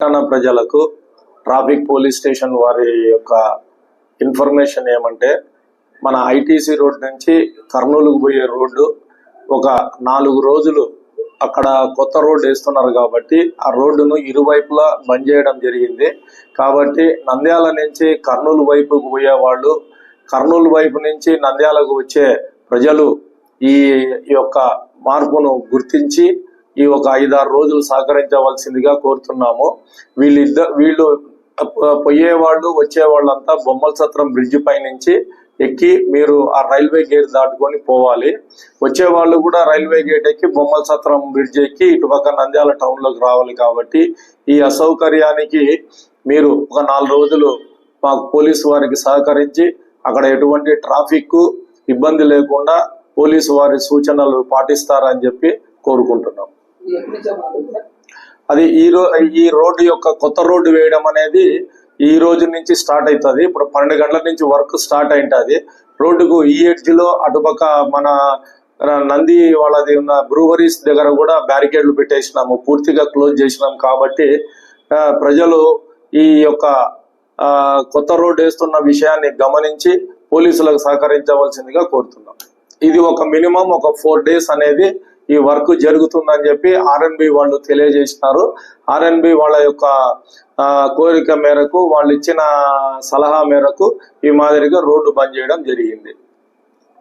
తెలంగాణ ప్రజలకు traffic police station వారి యొక్క ఇన్ఫర్మేషన్ ఏమంటే మన ఐటీసీ రోడ్ నుంచి కర్నూలుకు పోయే రోడ్డు ఒక నాలుగు రోజులు అక్కడ కొత్త రోడ్డు వేస్తున్నారు కాబట్టి ఆ రోడ్డును ఇరువైపులా బంద్ చేయడం జరిగింది. కాబట్టి నంద్యాల నుంచి కర్నూలు వైపుకు పోయే వాళ్ళు కర్నూలు వైపు నుంచి నంద్యాలకు వచ్చే ప్రజలు ఈ యొక్క మార్పును గుర్తించి ఈ ఒక ఐదారు రోజులు సహకరించవలసిందిగా కోరుతున్నాము. వీళ్ళిద్ద వీళ్ళు పోయేవాళ్ళు వాళ్ళు వచ్చే వాళ్ళంతా బొమ్మల సత్రం బ్రిడ్జి పై నుంచి ఎక్కి మీరు ఆ రైల్వే గేట్ దాటుకొని పోవాలి. వచ్చే వాళ్ళు కూడా రైల్వే గేట్ ఎక్కి బొమ్మల సత్రం బ్రిడ్జ్ ఎక్కి ఇటుపక్క నంద్యాల టౌన్లోకి రావాలి కాబట్టి ఈ అసౌకర్యానికి మీరు ఒక నాలుగు రోజులు మాకు పోలీసు వారికి సహకరించి అక్కడ ఎటువంటి ట్రాఫిక్ ఇబ్బంది లేకుండా పోలీసు వారి సూచనలు పాటిస్తారని చెప్పి కోరుకుంటున్నాం. అది ఈ రో ఈ రోడ్డు యొక్క కొత్త రోడ్డు వేయడం అనేది ఈ రోజు నుంచి స్టార్ట్ అవుతుంది ఇప్పుడు పన్నెండు గంటల నుంచి వర్క్ స్టార్ట్ అయింటది. రోడ్డుకు ఈ ఎడ్జ్ అటుపక్క మన నంది వాళ్ళది ఉన్న బ్రూవరీస్ దగ్గర కూడా బ్యారికేడ్లు పెట్టేసినాము. పూర్తిగా క్లోజ్ చేసినాం కాబట్టి ఆ, ప్రజలు ఈ యొక్క కొత్త రోడ్డు వేస్తున్న విషయాన్ని గమనించి పోలీసులకు సహకరించవలసిందిగా కోరుతున్నాం. ఇది ఒక మినిమం ఒక ఫోర్ డేస్ అనేది ఈ వర్క్ జరుగుతుందని చెప్పి ఆర్ఎన్బి వాళ్ళు తెలియజేసినారు. ఆర్ఎన్బి వాళ్ళ యొక్క ఆ, కోరిక మేరకు వాళ్ళు ఇచ్చిన సలహా మేరకు ఈ మాదిరిగా రోడ్డు బంద్ చేయడం జరిగింది.